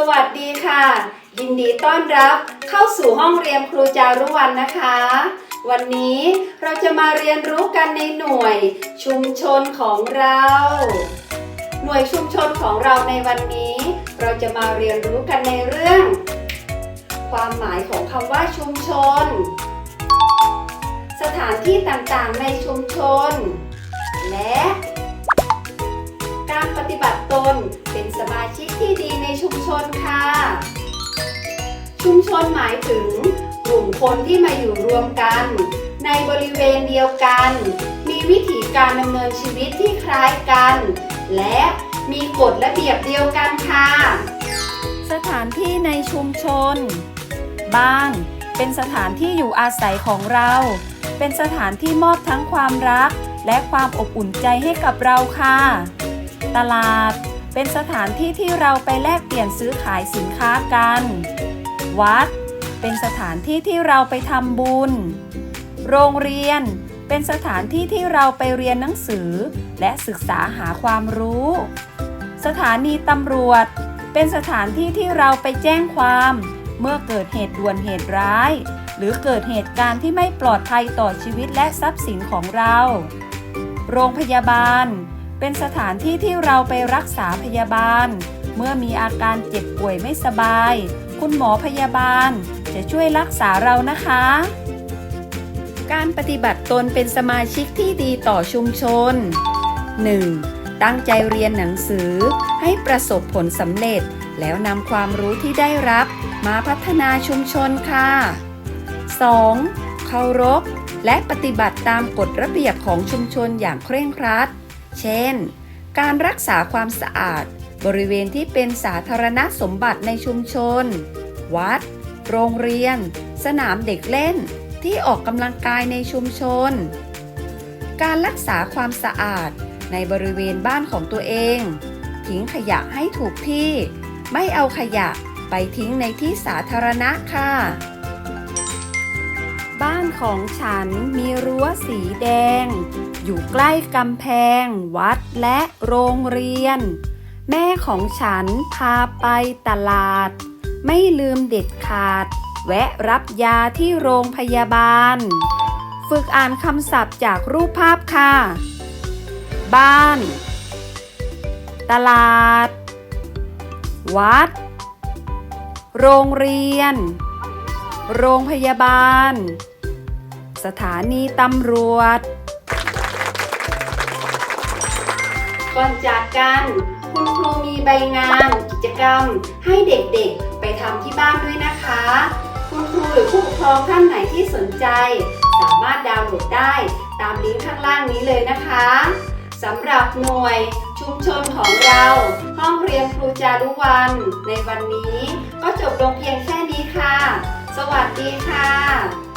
สวัสดีค่ะ ยินดีต้อนรับเข้าสู่ห้องเรียนครูจารุวรรณนะคะ วันนี้เราจะมาเรียนรู้กันในหน่วยชุมชนของเรา หน่วยชุมชนของเราในวันนี้ เราจะมาเรียนรู้กันในเรื่อง ความหมายของคำว่าชุมชน สถานที่ต่างๆในชุมชน และ การปฏิบัติตน ชนค่ะ ชุมชนหมายถึง กลุ่มคนที่มาอยู่รวมกัน ในบริเวณเดียวกัน มีวิถีการดำเนินชีวิตที่คล้ายกัน และมีกฎระเบียบเดียวกันค่ะ สถานที่ในชุมชน บ้านเป็นสถานที่อยู่อาศัยของเรา เป็นสถานที่มอบทั้งความรัก และความอบอุ่นใจให้กับเราค่ะ ตลาด เป็นสถานที่ที่เราไปแลกเปลี่ยนซื้อขายสินค้ากัน วัด เป็นสถานที่ที่เราไปทำบุญ โรงเรียน เป็นสถานที่ที่เราไปเรียนหนังสือ และศึกษาหาความรู้ สถานีตำรวจ เป็นสถานที่ที่เราไปแจ้งความ เมื่อเกิดเหตุด่วนเหตุร้าย หรือเกิดเหตุการณ์ที่ไม่ปลอดภัยต่อชีวิตและทรัพย์สินของเรา โรงพยาบาล เป็นสถานที่ที่เราไปรักษาพยาบาล เมื่อมีอาการเจ็บป่วยไม่สบาย คุณหมอพยาบาล จะช่วยรักษาเรานะคะ การปฏิบัติตนเป็นสมาชิกที่ดีต่อชุมชน 1. ตั้งใจเรียนหนังสือ ให้ประสบผลสำเร็จ แล้วนำความรู้ที่ได้รับ มาพัฒนาชุมชนค่ะ 2. เคารพและปฏิบัติตามกฎระเบียบของชุมชนอย่างเคร่งครัด เช่น การรักษาความสะอาด บริเวณที่เป็นสาธารณสมบัติในชุมชน วัด โรงเรียน สนามเด็กเล่น ที่ออกกำลังกายในชุมชน การรักษาความสะอาดในบริเวณบ้านของตัวเอง ทิ้งขยะให้ถูกที่ ไม่เอาขยะไปทิ้งในที่สาธารณะค่ะ บ้านของฉันมีรั้วสีแดง อยู่ใกล้กำแพง วัดและโรงเรียน แม่ของฉันพาไปตลาด ไม่ลืมเด็ดขาด แวะรับยาที่โรงพยาบาล ฝึกอ่านคำศัพท์จากรูปภาพค่ะ บ้าน ตลาด วัด โรงเรียน โรงพยาบาล สถานีตำรวจ ก่อนจากกัน คุณครูมีใบงาน กิจกรรม ให้เด็กๆ ไปทำที่บ้านด้วยนะคะ คุณครูหรือผู้ปกครองท่านไหนที่สนใจ สามารถดาวน์โหลดได้ตามลิงก์ข้างล่างนี้เลยนะคะสำหรับหน่วยชุมชนของเรา ห้องเรียนครูจารุวัน ในวันนี้ก็จบลงเพียงแค่นี้ค่ะ สวัสดีค่ะ